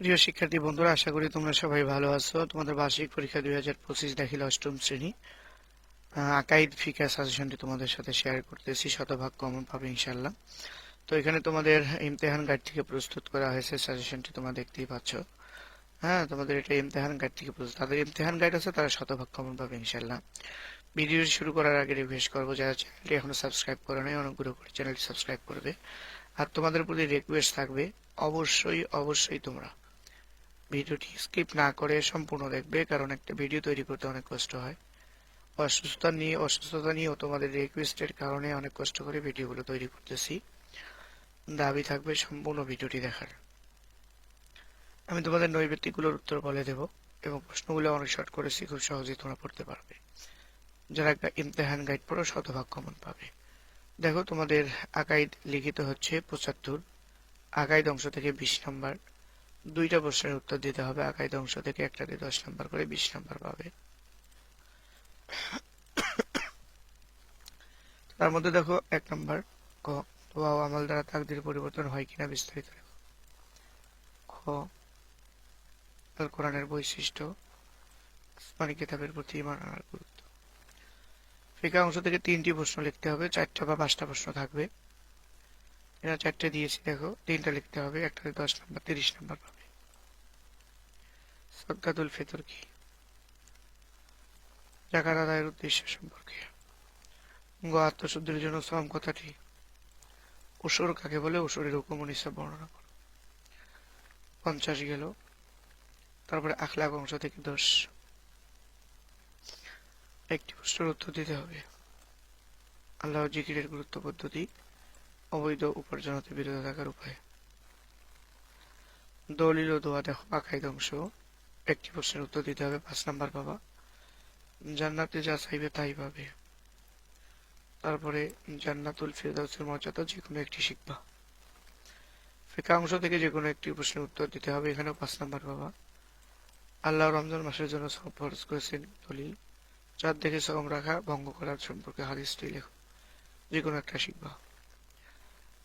প্রিয় শিক্ষার্থী বন্ধুরা, আশা করি তোমরা সবাই ভালো আছো। তোমাদের বার্ষিক পরীক্ষা দুই হাজার পঁচিশ দাখিল অষ্টম শ্রেণি আকাইদ ফিকা সাজেশনটি তোমাদের সাথে শেয়ার করতেছি, শতভাগ কমন পাবে ইনশাল্লাহ তো এখানে তোমাদের ইমতেহান গাইড থেকে প্রস্তুত করা হয়েছে সাজেশনটি তোমরা দেখতেই পাচ্ছ। হ্যাঁ তোমাদের এটা ইমতেহান গাইড থেকে প্রস্তুত। তাদের ইমতেহান গাইড আছে, তারা শতভাগ কমন পাবে ইনশাল্লাহ ভিডিও শুরু করার আগে রিকোয়েস্ট করব, যারা চ্যানেলটি এখনও সাবস্ক্রাইব করে নেই, অনুগ্রহ করে চ্যানেলটি সাবস্ক্রাইব করবে। আর তোমাদের প্রতি রিকোয়েস্ট থাকবে, অবশ্যই অবশ্যই তোমরা ভিডিওটি স্কিপ না করে সম্পূর্ণ দেখবে, কারণ একটা ভিডিও তৈরি করতে অনেক কষ্ট হয়। অসুস্থতা নিয়ে, অসুস্থতা নিয়েও তোমাদের রিকোয়েস্টের কারণে অনেক কষ্ট করে ভিডিওগুলো তৈরি করতেছি। দাবি থাকবে সম্পূর্ণ ভিডিওটি দেখার। আমি তোমাদের নৈবেত্তিকগুলোর উত্তর বলে দেব এবং প্রশ্নগুলো অনেক শর্ট করেছি, খুব সহজেই তোমরা পড়তে পারবে। যারা একটা ইমতেহান গাইড পড়ো, শতভাগ কমন পাবে। দেখো তোমাদের আকাইদ লিখিত হচ্ছে পঁচাত্তর। আকাইদ অংশ থেকে বিশ নম্বর। দুইটা প্রশ্নের উত্তর দিতে হবে। আকাইদ অংশ থেকে একটাতে দশ নম্বর করে বিশ নম্বর পাবে। তার মধ্যে দেখো এক নম্বর, ক। ওয়াও, আমল দ্বারা তাকদির পরিবর্তন হয় কিনা বিস্তারিত খ। আল কোরআনের বৈশিষ্ট্য আসমানি কিতাবের প্রতি ইমান আনার গুরুত্ব। ফিকা অংশ থেকে তিনটি প্রশ্ন লিখতে হবে, চারটা বা পাঁচটা প্রশ্ন থাকবে। এরা চারটে দিয়েছি, দেখো। তিনটা লিখতে হবে একটাতে দশ নম্বর, তিরিশ নম্বর পাবে। সদকাতুল ফিতর কি? জাকাত আদায়ের উদ্দেশ্য সম্পর্কে। গ আত্মশুদ্ধির জন্য শ্রম কথাটি। উসুর কাকে বলে? উসুরের হুকুম ও বর্ণনা করো। পঞ্চাশ গেল। তারপরে আখলাক অংশ থেকে দশ। একটি প্রশ্নের উত্তর দিতে হবে। আল্লাহ জিকিরের গুরুত্ব পদ্ধতি। অবৈধ উপার্জন হতে বিরত থাকার উপায়। দলিল ও দোয়া দেখো আখাইদ অংশ। একটি প্রশ্নের উত্তর দিতে হবে, পাঁচ নাম্বার পাবা জান্নাতে যা চাইবে তাই পাবে। তারপরে, জান্নাতুল ফেরদাউসের মর্যাদা যে কোনো একটি শিখবা। ফিকা অংশ থেকে যে কোনো একটি প্রশ্নের উত্তর দিতে হবে, এখানেও পাঁচ নাম্বার পাবা আল্লাহ রমজান মাসের জন্য সব ফরজ করেছেন, দলিল। চাঁদ দেখে সম রাখা, ভঙ্গ করার সম্পর্কে হাদিসটি লেখো। যে কোনো একটা শিখবা।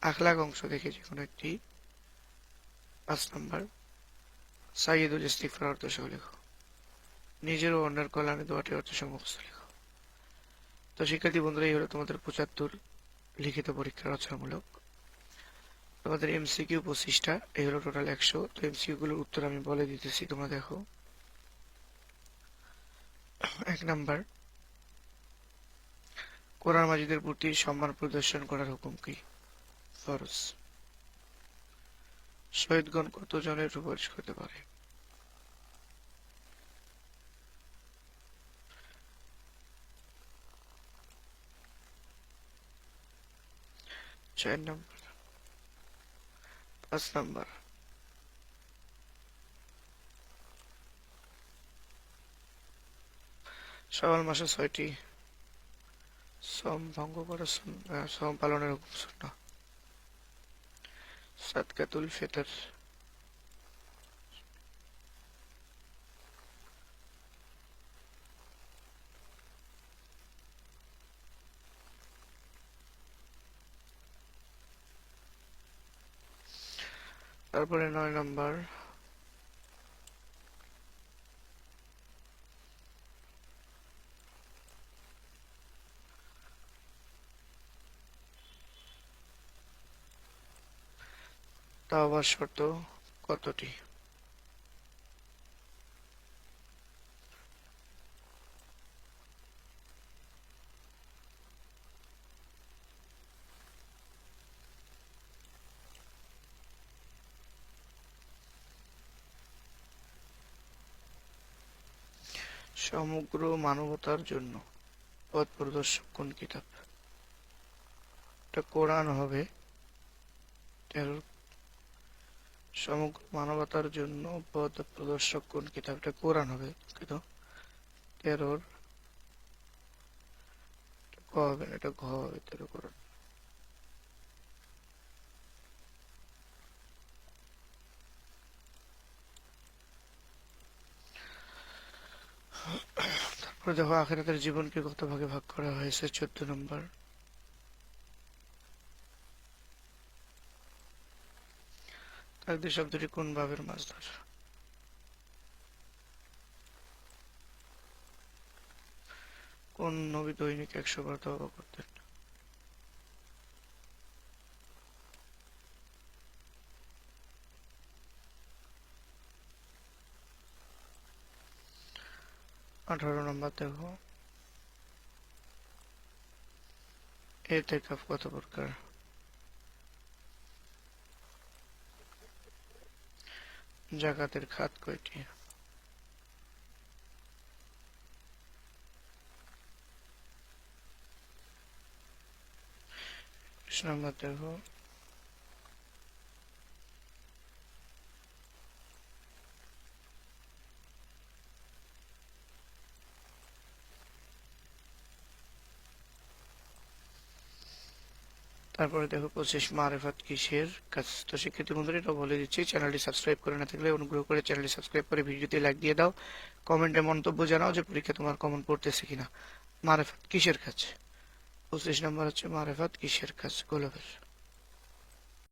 আখলাক অংশ থেকে যে কোনো একটি পাঁচ নাম্বার। সাইয়দুল অর্থ সহ লেখো। নিজের ও অন্যের কল্যাণে দোয়াটি অর্থ সহ মুখস্থ লেখো। তো শিক্ষার্থী বন্ধুরা, এই হলো তোমাদের পঁচাত্তর লিখিত পরীক্ষা রচনামূলক। তোমাদের এমসিকিউ পঁচিশটা, এই হলো টোটাল একশো। তো এমসিকিউ গুলোর উত্তর আমি বলে দিতেছি, তোমরা দেখো। এক নাম্বার, কোরআন মাজিদের প্রতি সম্মান প্রদর্শন করার হুকুম কি? ফরজ। শহীদগণ কতজনের সুপারিশ করতে পারে? চার নম্বর। পাঁচ নম্বর। সওয়াল মাসে ছয়টি। সম ভঙ্গ করা সম পালনের হুকুম শূন্য সাদকাতুল ফেতর। তারপরে নয় নম্বর তাওবার শর্ত কতটি? সমগ্র মানবতার জন্য পথ প্রদর্শক কোন কিতাব? এটা কোরআন হবে তেরো সমগ্র মানবতার জন্য পথ প্রদর্শক কোন কিতাব এটা কোরআন হবে কিন্তু তেরোর ক হবে না, এটা ঘ হবে তেরো কোরআন। তারপরে দেখো আখেরাতের জীবনকে কত ভাগে ভাগ করা হয়েছে? চোদ্দ নম্বর। তাকদির শব্দটি কোন ভাবের মাছধর কোন নবী দৈনিক একশো বার তওবা করতেন? আঠারো নম্বর দেখো এতেকাফ কত প্রকার? জাকাতের খাত কয়টি? নম্বর দেখো। তারপরে দেখো পঁচিশ মারেফাত কিসের কাজ। তো শিক্ষার্থী বন্ধুরা এটা বলে দিচ্ছি চ্যানেলটি সাবস্ক্রাইব করে না থাকলে অনুগ্রহ করে চ্যানেলটি সাবস্ক্রাইব করে ভিডিওতে লাইক দিয়ে দাও। কমেন্টে মন্তব্য জানাও যে পরীক্ষা তোমার কমন পড়তেছে কিনা। মারেফাত কিসের কাজ? পঁচিশ নম্বর হচ্ছে মারেফাত কিসের কাজ? গোলাপের।